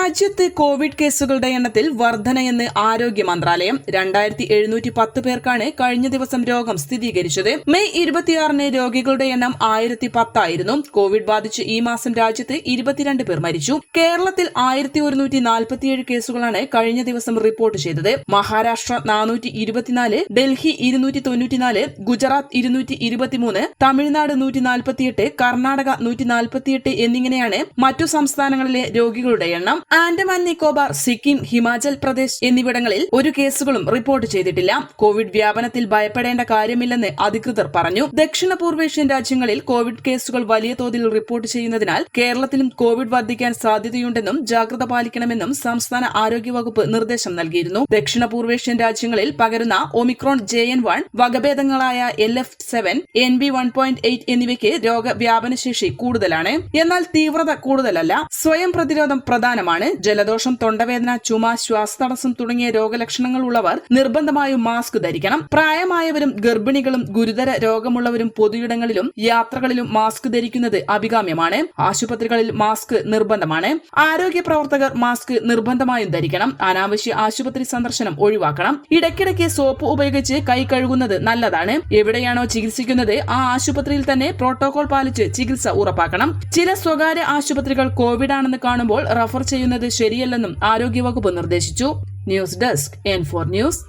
രാജ്യത്ത് കോവിഡ് കേസുകളുടെ എണ്ണത്തിൽ വർധനയെന്ന് ആരോഗ്യ മന്ത്രാലയം രണ്ടായിരത്തി എഴുന്നൂറ്റി പത്ത് പേർക്കാണ് കഴിഞ്ഞ ദിവസം രോഗം സ്ഥിരീകരിച്ചത്. മെയ് ഇരുപത്തിയാറിന് രോഗികളുടെ എണ്ണം ആയിരത്തി പത്തായിരുന്നു. കോവിഡ് ബാധിച്ച് ഈ മാസം രാജ്യത്ത് ഇരുപത്തിരണ്ട് പേർ മരിച്ചു. കേരളത്തിൽ ആയിരത്തി ഒരുന്നൂറ്റി നാൽപ്പത്തിയേഴ് കേസുകളാണ് കഴിഞ്ഞ ദിവസം റിപ്പോർട്ട് ചെയ്തത്. മഹാരാഷ്ട്ര നാനൂറ്റി ഇരുപത്തിനാല് ഡൽഹി ഇരുന്നൂറ്റി തൊണ്ണൂറ്റിനാല് ഗുജറാത്ത് ഇരുന്നൂറ്റി ഇരുപത്തിമൂന്ന് തമിഴ്നാട് നൂറ്റി നാൽപ്പത്തിയെട്ട് കർണാടക നൂറ്റി നാൽപ്പത്തിയെട്ട് എന്നിങ്ങനെയാണ് മറ്റു സംസ്ഥാനങ്ങളിലെ രോഗികളുടെ എണ്ണം. ആൻഡമാൻ നിക്കോബാർ സിക്കിം ഹിമാചൽ പ്രദേശ് എന്നിവിടങ്ങളിൽ ഒരു കേസുകളും റിപ്പോർട്ട് ചെയ്തിട്ടില്ല. കോവിഡ് വ്യാപനത്തിൽ ഭയപ്പെടേണ്ട കാര്യമില്ലെന്ന് അധികൃതർ പറഞ്ഞു. ദക്ഷിണ പൂർവേഷ്യൻ രാജ്യങ്ങളിൽ കോവിഡ് കേസുകൾ വലിയ തോതിൽ റിപ്പോർട്ട് ചെയ്യുന്നതിനാൽ കേരളത്തിലും കോവിഡ് വർദ്ധിക്കാൻ സാധ്യതയുണ്ടെന്നും ജാഗ്രത പാലിക്കണമെന്നും സംസ്ഥാന ആരോഗ്യവകുപ്പ് നിർദ്ദേശം നൽകിയിരുന്നു. ദക്ഷിണ പൂർവേഷ്യൻ രാജ്യങ്ങളിൽ പകരുന്ന Omicron J N one വകഭേദങ്ങളായ L F seven N B one point eight എന്നിവയ്ക്ക് രോഗവ്യാപനശേഷി കൂടുതലാണ്. എന്നാൽ തീവ്രത കൂടുതലല്ല. സ്വയം പ്രതിരോധം പ്രധാനമാണ്. ജലദോഷം തൊണ്ടവേദന ചുമ ശ്വാസതടസ്സം തുടങ്ങിയ രോഗലക്ഷണങ്ങൾ ഉള്ളവർ നിർബന്ധമായും മാസ്ക് ധരിക്കണം. പ്രായമായവരും ഗർഭിണികളും ഗുരുതര രോഗമുള്ളവരും പൊതുയിടങ്ങളിലും യാത്രകളിലും മാസ്ക് ധരിക്കുന്നത് അഭികാമ്യമാണ്. ആശുപത്രികളിൽ മാസ്ക് നിർബന്ധമാണ്. ആരോഗ്യ പ്രവർത്തകർ മാസ്ക് നിർബന്ധമായും ധരിക്കണം. അനാവശ്യ ആശുപത്രി സന്ദർശനം ഒഴിവാക്കണം. ഇടയ്ക്കിടയ്ക്ക് സോപ്പ് ഉപയോഗിച്ച് കൈ കഴുകുന്നത് നല്ലതാണ്. എവിടെയാണോ ചികിത്സിക്കുന്നത് ആ ആശുപത്രിയിൽ തന്നെ പ്രോട്ടോകോൾ പാലിച്ച് ചികിത്സ ഉറപ്പാക്കണം. ചില സ്വകാര്യ ആശുപത്രികൾ കോവിഡ് ആണെന്ന് കാണുമ്പോൾ റഫർ ചെയ്യുന്നത് ശരിയല്ലെന്നും ആരോഗ്യവകുപ്പ് നിർദ്ദേശിച്ചു. News desk N four news.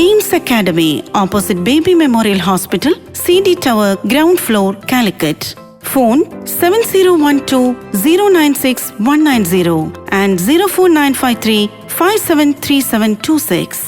AIMS academy opposite baby memorial hospital C D tower ground floor Calicut. Phone seven zero one two zero nine six one nine zero and zero four nine five three five seven three seven two six.